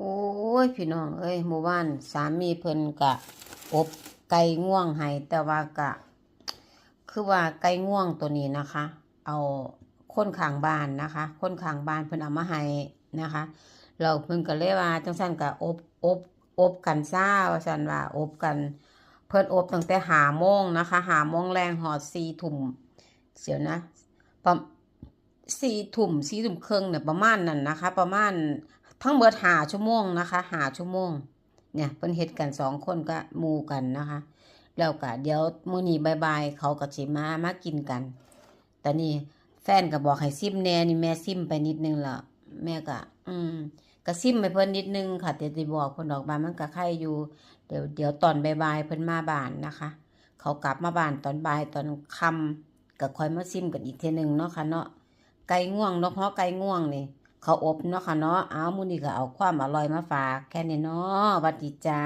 โอ้ย พี่น้องเอ้ยหมู่บ้านสามีเพิ่นกะ อบไก่ง่วงให้แต่ว่ากะ คือว่าไก่ง่วงตัวนี้นะคะ เอาคนข้างบ้านนะคะ คนข้างบ้านเพิ่นเอามาให้นะคะ เราเพิ่นก็เลยว่าจังซั่นก็อบอบอบกันซ่าว่าซั่นว่าอบกัน เพิ่นอบตั้งแต่หาโมงนะคะหาโมงแรงหอดสี่ทุ่มเสียวนะประสี่ทุ่มสี่ทุ่มครึ่งเนี่ยประมาณนั้นนะคะ ประมาณ ทั้งเบิดหาชั่วโมงนะคะหาชั่วโมง เนี่ยเพิ่นเฮ็ดกันสองคนก็มูกันนะคะ แล้วก็เดี๋ยวมื้อนี้บายๆเขาก็สิมามากินกัน แต่นี่แฟนก็บอกให้ซิมแน่นี่แม่ซิมไปนิดนึงละแม่ก็อืมก็ซิมไปเพิ่นนิดนึงค่ะแต่สิบอกเพิ่นดอกบานมันก็ไข่อยู่ เดี๋ยวเดี๋ยวตอนบ่ายๆเพิ่นมาบ้านนะคะ เขากลับมาบ้านตอนบ่ายตอนค่ำก็คอยมาซิมกันอีกเทีนึงเนาะค่ะเนาะไก่ง่วงเนาะเพราะไก่ง่วงนี่ เขาอบเนาะค่ะเนาะเอามูนี่ก็เอาความอร่อยมาฝากแค่นี้เนาะวัดดีจ้า